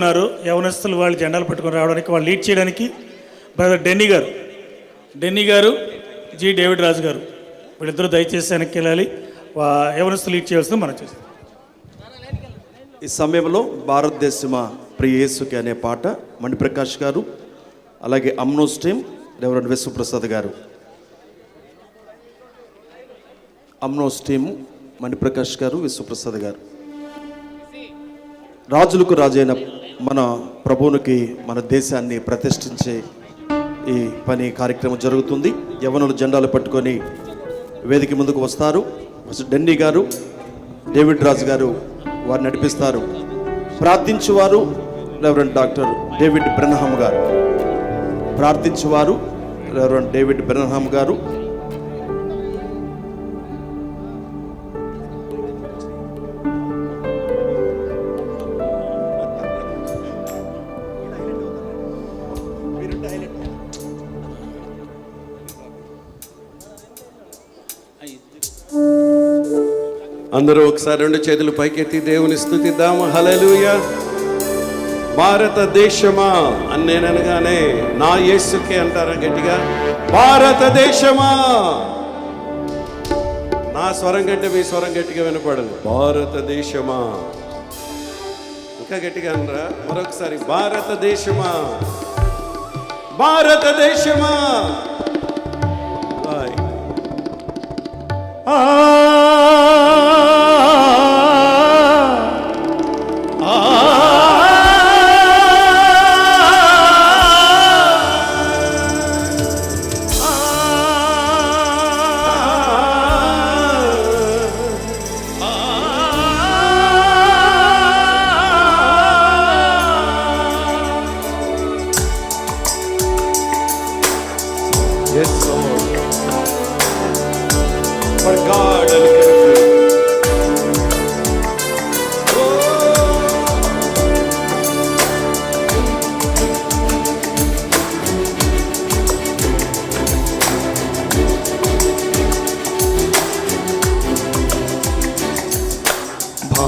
ఉన్నారు. యవనస్తులు వాళ్ళు జెండాలు పట్టుకొని రావడానికి వాళ్ళు లీడ్ చేయడానికి బ్రదర్ డెన్నీ గారు. డెన్నీ గారు జి. డేవిడ్ రాజు గారు. వీళ్ళిద్దరూ దయచేసి వెనక్కి వెళ్ళాలి. యవనస్తులు లీడ్ చేయాల్సింది మనం చేస్తాం. ఈ సమయంలో భారతదేశమ ప్రియేసుకి అనే పాట మణిప్రకాష్ గారు అలాగే అమ్నోస్ టీం రెవరెండ్ విశ్వప్రసాద్ గారు. అమ్నోస్ టీం మణిప్రకాష్ గారు విశ్వప్రసాద్ గారు. రాజులకు రాజైన మన ప్రభువునికి మన దేశాన్ని ప్రతిష్ఠించే ఈ పని కార్యక్రమం జరుగుతుంది. యవనులు జెండాలు పట్టుకొని వేదిక ముందుకు వస్తారు. డెన్నీ గారు డేవిడ్ రాజు గారు వారు నడిపిస్తారు. ప్రార్థించేవారు reverend doctor David Branham garu. ప్రార్థించేవారు reverend David Branham గారు. అందరూ ఒకసారి రెండు చేతులు పైకెత్తి దేవుని స్థుతిద్దాము. హలలుయ భారతదేశమా అని నేను అనగానే నా యేసుకే అంటారా గట్టిగా? భారతదేశమా. నా స్వరం కంటే మీ స్వరం గట్టిగా వినపడదు. భారతదేశమా. ఇంకా గట్టిగా అనరా? మరొకసారి భారతదేశమా. భారతదేశమా. ఆ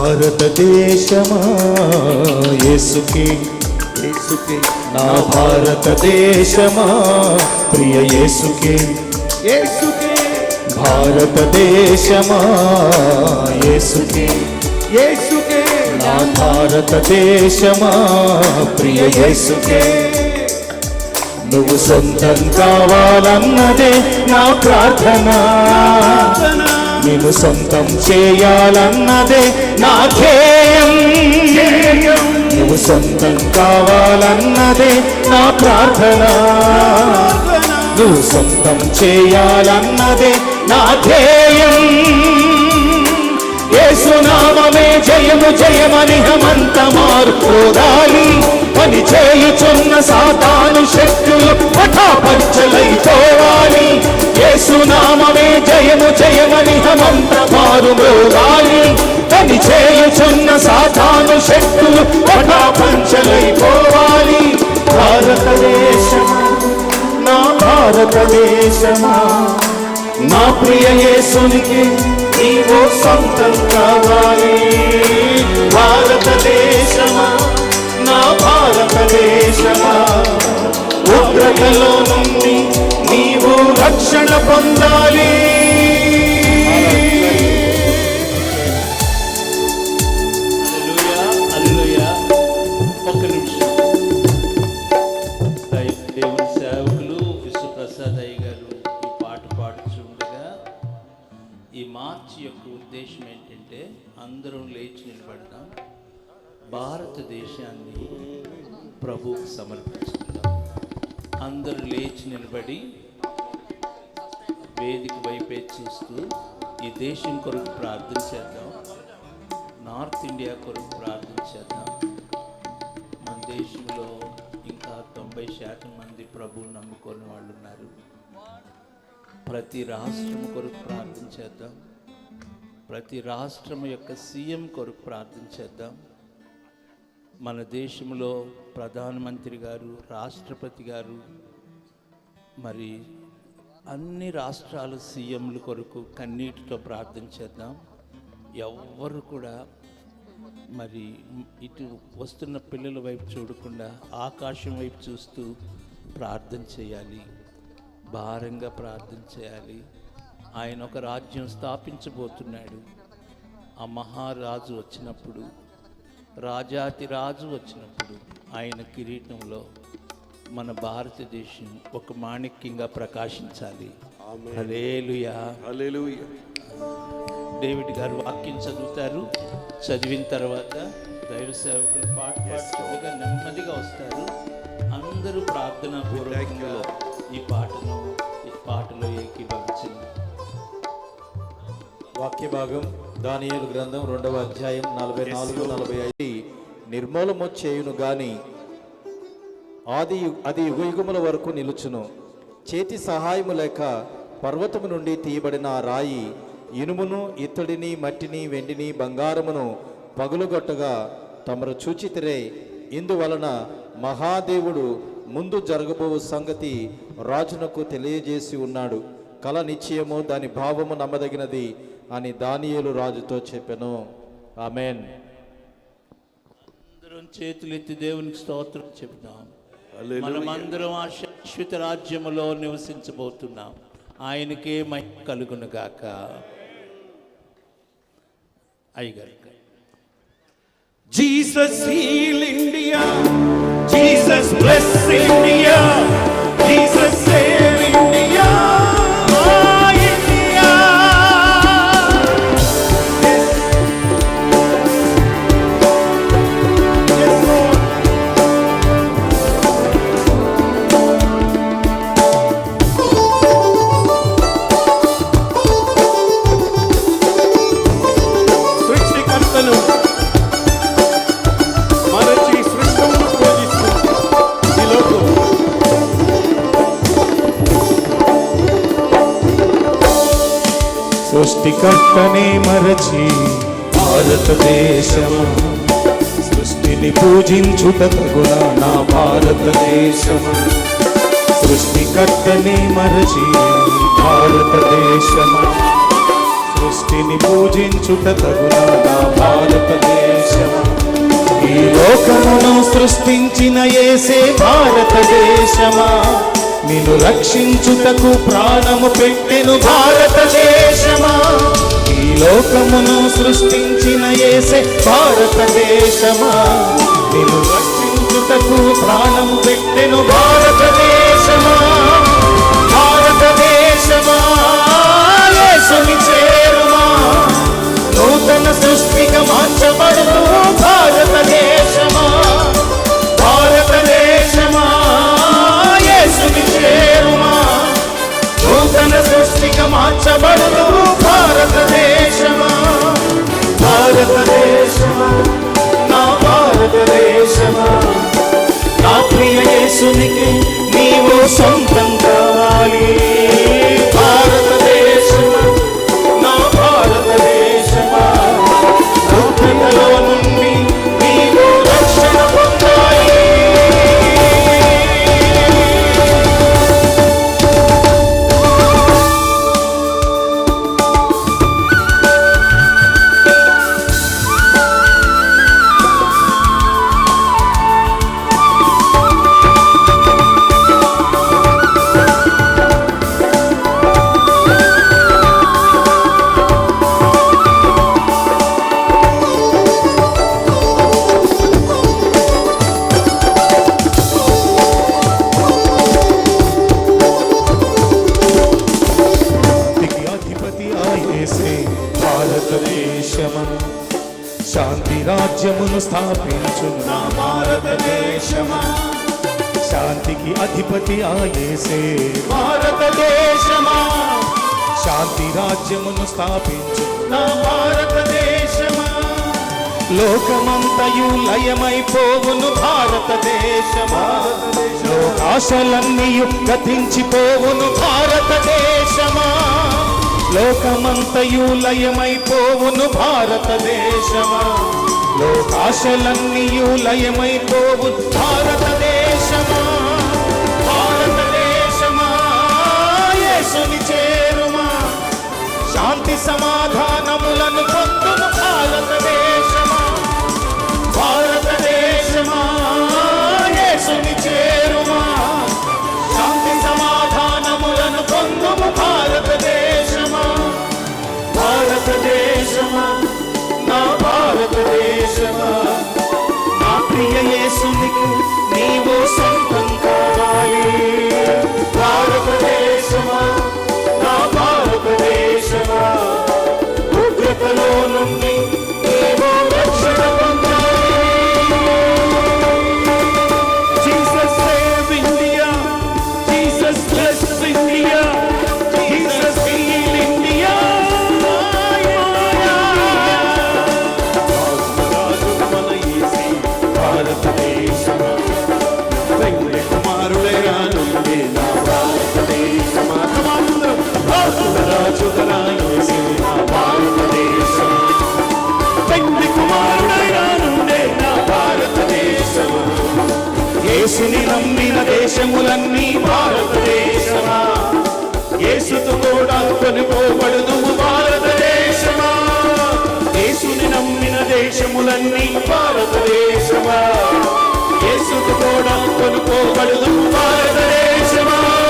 భారతదేశమా యేసుకి. యేసుకి నా భారతదేశమా ప్రియ యేసుకి. యేసుకి. భారతదేశమా యేసుకి. యేసుకి. నా భారతదేశమా ప్రియ యేసుకే. నువ్వు సొంతం కావాలన్నదే నా ప్రార్థన. నేను సొంతం చేయాలన్నదే నా ధ్యేయం. నువ్వు సొంతం కావాలన్నదే నా ప్రార్థన. నువ్వు సొంతం చేయాలన్నదే నా ధ్యేయం. యేసునామమే జయము జయమని హమంత మార్పుదాలి పని చేయుచున్న సాతాను శక్తులు పటాపంచలైపోవాలి యేసునామమే జయము జయమని హమంత మారుమోగాలి పని చేయుచున్న సాధాను శక్తులు పటాపంచలైపోవాలి భారతదేశమా నా భారతదేశమా నా ప్రియ యేసునికి నీవో సొంతం కావాలి. భారతదేశమా నా భారతదేశమా ఉగ్రతలో అయ్య గారు ఈ పాట పాడుచుండగా ఈ మార్చి యొక్క ఉద్దేశం ఏంటంటే అందరం లేచి నిలబడదాం. భారతదేశాన్ని ప్రభువుకు సమర్పించుకుందాం. అందరూ లేచి నిలబడి వేదిక వైపే చూస్తూ ఈ దేశం కొరకు ప్రార్థన చేద్దాం. నార్త్ ఇండియా కొరకు ప్రార్థన చేద్దాం. మన దేశంలో ఇంకా తొంభై శాతం మంది ప్రభువు నమ్ముకొని వాళ్ళు ఉన్నారు. ప్రతి రాష్ట్రం కొరకు ప్రార్థన చేద్దాం. ప్రతి రాష్ట్రం యొక్క సీఎం కొరకు ప్రార్థన చేద్దాం. మన దేశంలో ప్రధానమంత్రి గారు రాష్ట్రపతి గారు మరి అన్ని రాష్ట్రాల సీఎంల కొరకు కన్నీటితో ప్రార్థన చేద్దాం. ఎవ్వరు కూడా మరి ఇటు వస్తున్న పిల్లల వైపు చూడకుండా ఆకాశం వైపు చూస్తూ ప్రార్థన చేయాలి. భారంగా ప్రార్థన చేయాలి. ఆయన ఒక రాజ్యం స్థాపించబోతున్నాడు. ఆ మహారాజు వచ్చినప్పుడు రాజాతి రాజు వచ్చినప్పుడు ఆయన కిరీటంలో మన భారతదేశం ఒక మాణిక్యంగా ప్రకాశించాలి. డేవిడ్ గారు వాక్యం చదువుతారు. చదివిన తర్వాత దైవ సేవకులు పాట పాడుతుండగా నెమ్మదిగా వస్తారు. అందరూ ప్రార్థనా పూర్వకంగా ఈ పాటను ఈ పాటలో ఏకీభవించింది వాక్య భాగం దానియేలు గ్రంథం రెండవ అధ్యాయం నలభై నాలుగు నలభై ఐదు. నిర్మూలము చేయును గాని ఆది అది యుగయుగముల వరకు నిలుచును. చేతి సహాయము లేక పర్వతము నుండి తీయబడిన ఆ రాయి ఇనుమును ఇత్తడిని మట్టిని వెండిని బంగారమును పగులుగొట్టగా తమరు చూచితిరే. ఇందువలన మహాదేవుడు ముందు జరగబో సంగతి రాజునకు తెలియజేసి ఉన్నాడు. కల నిశ్చయము దాని భావము నమ్మదగినది అని దానియేలు రాజుతో చెప్పెను. ఆమెన్. అందరం చేతులెత్తి దేవునికి స్తోత్రం చెప్తాం మనమందరం ఆ శాశ్వత రాజ్యములో నివసించబోతున్నాం ఆయనకే మహిమ కలుగును గాక అయ్యగారు Jesus heal India. Jesus bless India. Jesus save కట్టనే మరచి భారతదేశము. సృష్టిని పూజించుట తగున నా భారతదేశము. సృష్టికర్తనే మరచి భారతదేశము. సృష్టిని పూజించుట తగున నా భారతదేశము. ఈ లోకమును సృష్టించిన ఏసే భారతదేశమా. నిన్ను రక్షించుటకు ప్రాణము పెట్టెను భారతదేశమా. లోకమును సృష్టించిన ఏసే భారతదేశమా. నిన్ను రక్షించుటకు ప్రాణం పెట్టెను భారతదేశమా. భారతదేశమా యేసుని చేరుమా. నూతన సృష్టిగా మార్చబడుతూ భారతదేశమా. భారతదేశమా యేసుని చేరుమా. నూతన సృష్టిగా మార్చబడుతూ భారతదేశమా. భారతదేశమా? నా భారతదేశమా? నా ప్రియ యేసునికి నీవు సొంత అధిపతి భారతదేశమను శాంతి రాజ్యమును స్థాపించున్న భారతదేశమా శాంతికి అధిపతి ఆయేసే భారతదేశమా శాంతి రాజ్యమును స్థాపించున్న భారతదేశమా లోకమంతయు లయమైపోవును భారతదేశమా లోకాశలన్నీయు గతించిపోవును భారతదేశమా లోకమంతయు లయమైపోవును భారతదేశమా? లోకాశలన్నీయు లయమైపోవు భారతదేశమా? భారతదేశమా? యేసుని చేరుమా? శాంతి సమాధానములను యేసుని నమ్మిన దేశములన్నీ భారతదేశమా. యేసుతో కూడా కొనుకోబడుదు భారతదేశమా. యేసుని నమ్మిన దేశములన్నీ భారతదేశమా. యేసుతో కూడా కొనుకోబడుదు భారతదేశమా.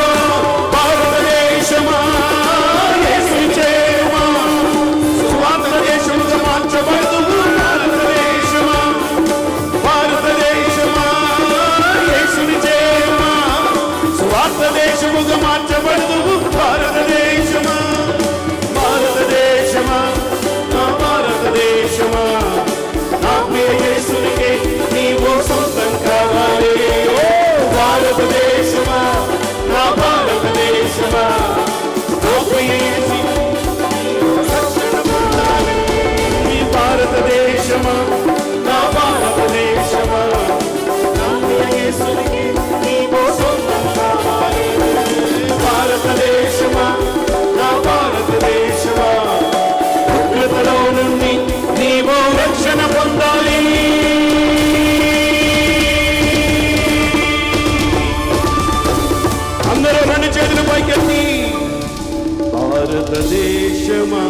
భారతదేశమా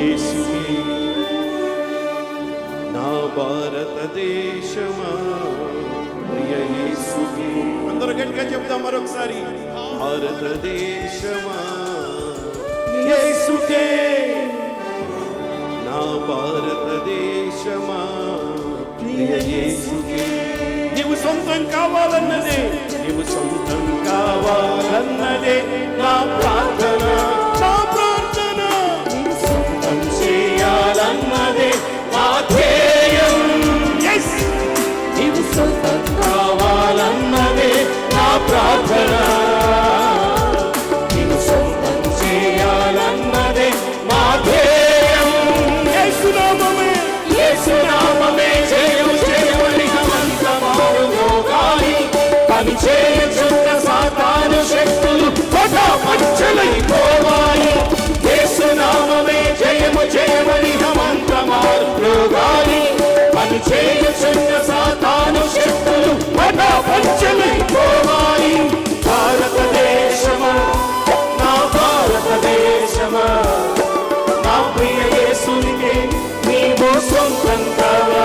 యేసుకి నా భారతదేశమా ప్రియ యేసుకి అందరూ గట్టిగా చెప్తాం మరొకసారి. భారతదేశమా యేసుకే. నా భారతదేశమా. ప్రియ యేసుకే. నీవు సొంతం కావాలన్నదే. నీవు సొంతం కావాలన్నదే. నా ప్రార్థన పని చేయుచున్న సాతాను శక్తులు. పొట పంచలైపోవాలి యేసునామమే జయము జయమని హమంతమారు పని చేయుచున్న సాతాను శక్తులు. పొట పంచలైపోవాలి భారతదేశమా నా భారతదేశమా. నా ప్రియ నీవు సొంతం కావాలి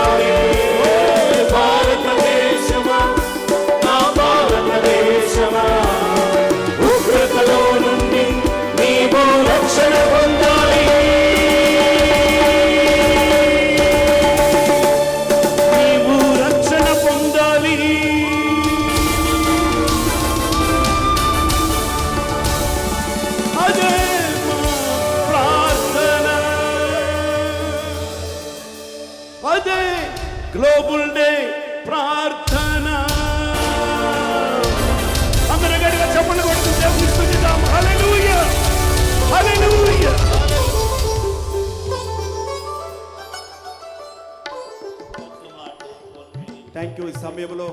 గ్లోబల్ డే ప్రార్థన అందరూ గడిగా చెప్పండి కొడుకు దేవుని స్తుతిద్దాం హల్లెలూయా హల్లెలూయా థ్యాంక్ యూ ఈ సమయంలో.